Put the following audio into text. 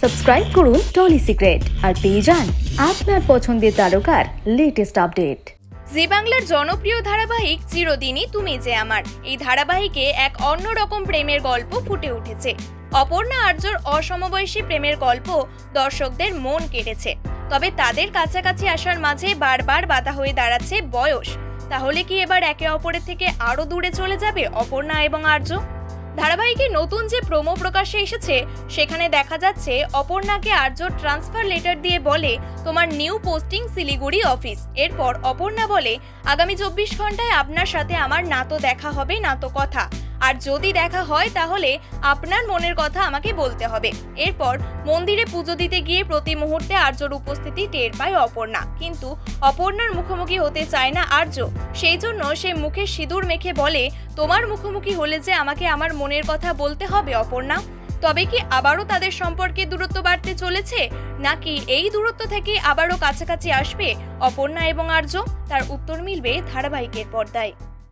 Subscribe করুন trolley secret আর পেয়ে যান আপনার পছন্দের তারকার লেটেস্ট আপডেট জি বাংলার জনপ্রিয় ধারাবাহিক চিরদিনই তুমি যে আমার। এই ধারাবাহিকে এক অন্যরকম প্রেমের গল্প ফুটে উঠেছে। অপর্ণা আর্যর অসমবয়সী প্রেমের গল্প দর্শকদের মন কেড়েছে। তবে তাদের কাছাকাছি আসার মাঝে বারবার বাধা হয়ে দাঁড়াচ্ছে বয়স। তাহলে কি এবার একে অপরের থেকে আরও দূরে চলে যাবে অপর্ণা এবং আর্য? ধারাবাহিকে নতুন যে প্রোমো প্রকাশ্যে এসেছে, সেখানে দেখা যাচ্ছে অপর্ণাকে আর্য ট্রান্সফার লেটার দিয়ে বলে, তোমার নিউ পোস্টিং শিলিগুড়ি অফিস এরপর অপর্ণা বলে, আগামী চব্বিশ ঘন্টায় আপনার সাথে আমার না তো দেখা হবে, না তো কথা। আর যদি দেখা হয়, তাহলে আপনার মনের কথা আমাকে বলতে হবে। এরপর মন্দিরে পুজো দিতে গিয়ে প্রতি মুহূর্তে আর্যর উপস্থিতি টের পায় অপর্ণা। কিন্তু অপর্ণার মুখোমুখি হতে চায় না আর্য। সেই জন্য সে মুখে সিঁদুর মেখে বলে, তোমার মুখোমুখি হলে যে আমাকে আমার মনের কথা বলতে হবে, অপর্ণা? তবে কি আবারও তাদের সম্পর্কে দূরত্ব বাড়তে চলেছে? নাকি এই দূরত্ব থেকে আবারও কাছাকাছি আসবে অপর্ণা এবং আর্য? তার উত্তর মিলবে ধারাবাহিকের পর্দায়।